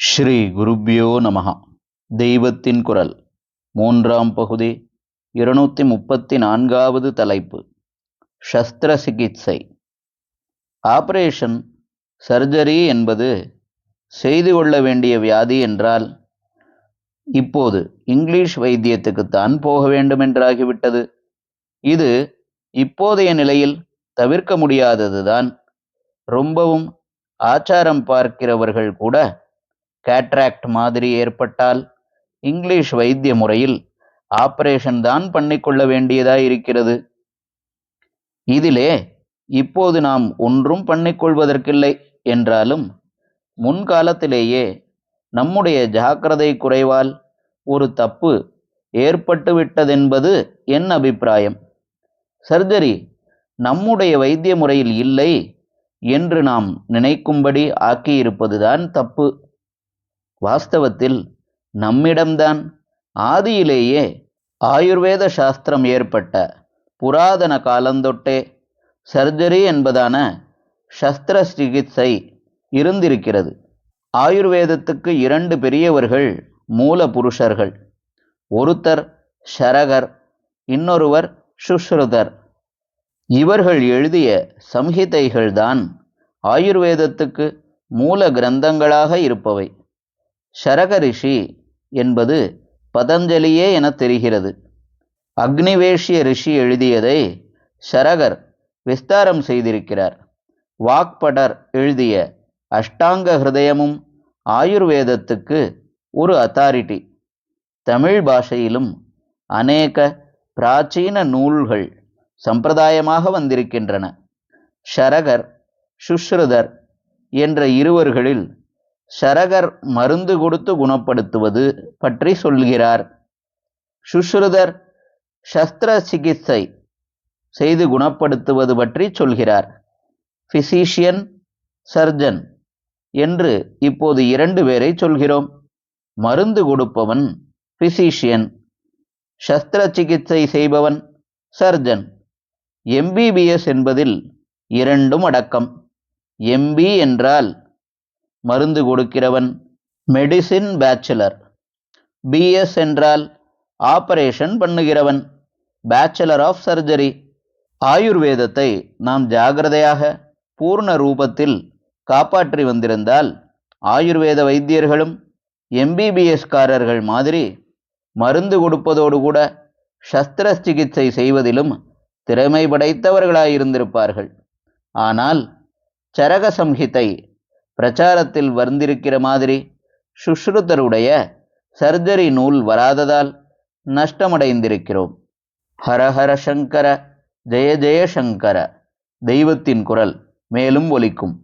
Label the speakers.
Speaker 1: ஸ்ரீ குருப்யோ நமகா தெய்வத்தின் குரல். மூன்றாம் பகுதி இருநூற்றி முப்பத்தி நான்காவது தலைப்பு. சஸ்திர சிகிச்சை. ஆபரேஷன் சர்ஜரி என்பது செய்து கொள்ள வேண்டிய வியாதி என்றால் இப்போது இங்கிலீஷ் வைத்தியத்துக்குத்தான் போக வேண்டுமென்றாகிவிட்டது. இது இப்போதைய நிலையில் தவிர்க்க முடியாததுதான். ரொம்பவும் ஆச்சாரம் பார்க்கிறவர்கள் கூட கேட்ராக்ட் மாதிரி ஏற்பட்டால் இங்கிலீஷ் வைத்திய முறையில் ஆபரேஷன் தான் பண்ணிக்கொள்ள வேண்டியதாய் இருக்கிறது. இதிலே இப்போது நாம் ஒன்றும் பண்ணிக்கொள்வதற்கில்லை என்றாலும் முன்காலத்திலேயே நம்முடைய ஜாக்கிரதை குறைவால் ஒரு தப்பு ஏற்பட்டு விட்டதென்பது என் அபிப்பிராயம். சர்ஜரி நம்முடைய வைத்திய முறையில் இல்லை என்று நாம் நினைக்கும்படி ஆக்கியிருப்பதுதான் தப்பு. வாஸ்தவத்தில் நம்மிடம்தான் ஆதியிலேயே ஆயுர்வேத சாஸ்திரம் ஏற்பட்ட புராதன காலந்தொட்டே சர்ஜரி என்பதான சஸ்திர சிகிச்சை இருந்திருக்கிறது. ஆயுர்வேதத்துக்கு இரண்டு பெரியவர்கள் மூல புருஷர்கள். ஒருத்தர் ஷரகர் இன்னொருவர் சுஷ்ருதர் இவர்கள் எழுதிய சம்ஹிதைகள்தான் ஆயுர்வேதத்துக்கு மூல கிரந்தங்களாக இருப்பவை. ஷரகரிஷி என்பது பதஞ்சலியே என தெரிகிறது. அக்னிவேஷிய ரிஷி எழுதியதை ஷரகர் விஸ்தாரம் செய்திருக்கிறார். வாக்படர் எழுதிய அஷ்டாங்க ஹிருதயமும் ஆயுர்வேதத்துக்கு ஒரு அத்தாரிட்டி தமிழ் பாஷையிலும் அநேக பிராச்சீன நூல்கள் சம்பிரதாயமாக வந்திருக்கின்றன. ஷரகர் சுஷ்ருதர் என்ற இருவர்களில் ஷரகர் மருந்து கொடுத்து குணப்படுத்துவது பற்றி சொல்கிறார். சுஷ்ருதர் சஸ்திர சிகிச்சை செய்து குணப்படுத்துவது பற்றி சொல்கிறார். பிசிஷியன் சர்ஜன் என்று இப்போது இரண்டு பேரை சொல்கிறோம். மருந்து கொடுப்பவன் பிசிஷியன் சஸ்திர சிகிச்சை செய்பவன் சர்ஜன் எம்பிபிஎஸ் என்பதில் இரண்டும் அடக்கம். எம்பி என்றால் மருந்து கொடுக்கிறவன் மெடிசின் பேச்சுலர் பிஎஸ் என்றால் ஆபரேஷன் பண்ணுகிறவன். பேச்சுலர் ஆஃப் சர்ஜரி ஆயுர்வேதத்தை நாம் ஜாகிரதையாக பூர்ண ரூபத்தில் காப்பாற்றி வந்திருந்தால் ஆயுர்வேத வைத்தியர்களும் எம்பிபிஎஸ்காரர்கள் மாதிரி மருந்து கொடுப்பதோடு கூட சஸ்திர சிகிச்சை செய்வதிலும் திறமை படைத்தவர்களாயிருந்திருப்பார்கள். ஆனால் சரக சம்ஹிதை பிரச்சாரத்தில் வந்திருக்கிற மாதிரி சுஷ்ருதருடைய சர்ஜரி நூல் வராததால் நஷ்டமடைந்திருக்கிறோம். ஹரஹர சங்கர ஜெய ஜெய சங்கர தெய்வத்தின் குரல் மேலும் ஒலிக்கும்.